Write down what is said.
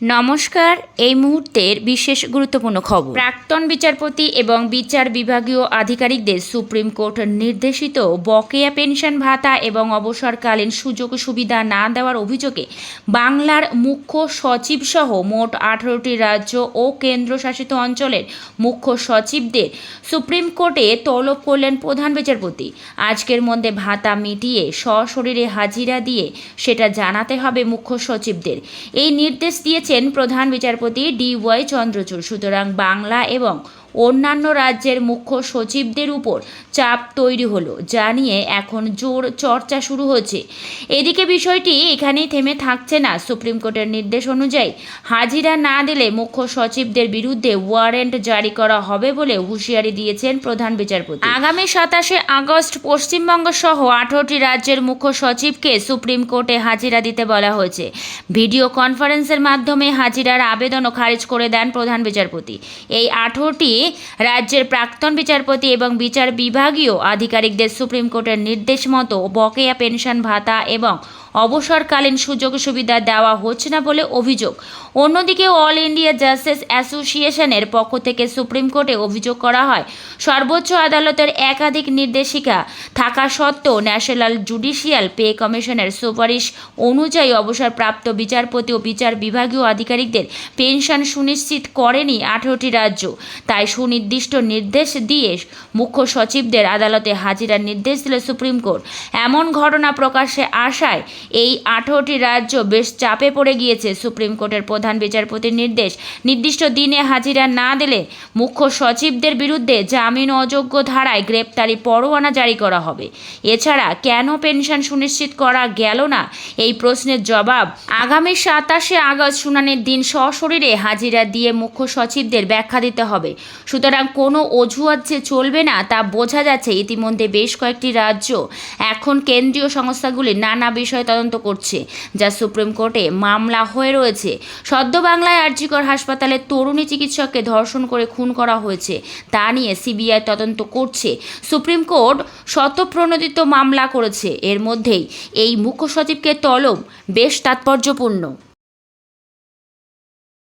নমস্কার, এই মুহূর্তের বিশেষ গুরুত্বপূর্ণ খবর। প্রাক্তন বিচারপতি এবং বিচার বিভাগীয় আধিকারিকদের সুপ্রিম কোর্ট নির্দেশিত বকেয়া পেনশন ভাতা এবং অবসরকালীন সুযোগ সুবিধা না দেওয়ার অভিযোগে বাংলার মুখ্য সচিব সহ মোট আঠারোটি রাজ্য ও কেন্দ্রশাসিত অঞ্চলের মুখ্য সচিবদের সুপ্রিম কোর্টে তলব করলেন প্রধান বিচারপতি। আজকের মধ্যে ভাতা মিটিয়ে সশরীরে হাজিরা দিয়ে সেটা জানাতে হবে মুখ্য সচিবদের। এই নির্দেশ দিয়েছেন প্রধান বিচারপতি ডি ওয়াই চন্দ্রচূড়। সুতরাং বাংলা এবং অন্যান্য রাজ্যের মুখ্য সচিবদের উপর চাপ তৈরি হলো যা নিয়ে এখন জোর চর্চা শুরু হচ্ছে এদিকে বিষয়টি এখানেই থেমে থাকছে না। সুপ্রিম কোর্টের নির্দেশ অনুযায়ী হাজিরা না দিলে মুখ্য সচিবদের বিরুদ্ধে ওয়ারেন্ট জারি করা হবে বলে হুঁশিয়ারি দিয়েছেন প্রধান বিচারপতি। আগামী সাতাশে আগস্ট পশ্চিমবঙ্গ সহ আঠারোটি রাজ্যের মুখ্য সচিবকে সুপ্রিম কোর্টে হাজিরা দিতে বলা হয়েছে। ভিডিও কনফারেন্সের মাধ্যমে হাজিরার আবেদনও খারিজ করে দেন প্রধান বিচারপতি। এই আঠারোটি রাজ্যের প্রাক্তন বিচারপতি এবং বিচার বিভাগীয় আধিকারিকদের সুপ্রিম কোর্টের নির্দেশ মতো বকেয়া পেনশন ভাতা এবং অবসরকালীন সুযোগ সুবিধা দেওয়া হচ্ছে না বলে অভিযোগ। অন্যদিকে অল ইন্ডিয়া জাস্টিস অ্যাসোসিয়েশনের পক্ষ থেকে সুপ্রিম কোর্টে অভিযোগ করা হয়, সর্বোচ্চ আদালতের একাধিক নির্দেশিকা থাকা সত্ত্বেও ন্যাশনাল জুডিশিয়াল পে কমিশনের সুপারিশ অনুযায়ী অবসরপ্রাপ্ত বিচারপতি ও বিচার বিভাগীয় আধিকারিকদের পেনশন সুনিশ্চিত করেনি আঠেরোটি রাজ্য। তাই সুনির্দিষ্ট নির্দেশ দিয়ে মুখ্য সচিবদের আদালতে হাজিরার নির্দেশ দিল সুপ্রিম কোর্ট। এমন ঘটনা প্রকাশ্যে আসায় এই আঠারোটি রাজ্য বেশ চাপে পড়ে গিয়েছে সুপ্রিম কোর্টের প্রধান বিচারপতির নির্দেশ। নির্দিষ্ট দিনে হাজিরা না দিলে মুখ্য সচিবদের বিরুদ্ধে জামিন অযোগ্য ধারায় গ্রেপ্তারি পরোয়ানা জারি করা হবে। এছাড়া কেন পেনশন সুনিশ্চিত করা গেল না? এই প্রশ্নের জবাব আগামী সাতাশে আগস্ট শুনানির দিন সশরীরে হাজিরা দিয়ে মুখ্য সচিবদের ব্যাখ্যা দিতে হবে। সুতরাং কোনো অজুহাত যে চলবে না তা বোঝা যাচ্ছে ইতিমধ্যে বেশ কয়েকটি রাজ্য এখন কেন্দ্রীয় সংস্থাগুলি নানা বিষয় তদন্ত করছে, যা সুপ্রিম কোর্টে মামলা হয়ে রয়েছে। সদ্য বাংলায় আরজিকর হাসপাতালে তরুণী চিকিৎসককে ধর্ষণ করে খুন করা হয়েছে। তা নিয়ে সিবিআই তদন্ত করছে। সুপ্রিম কোর্ট শতপ্রণোদিত মামলা করেছে। এর মধ্যেই এই মুখ্য সচিবকে তলব। বেশ তাৎপর্যপূর্ণ।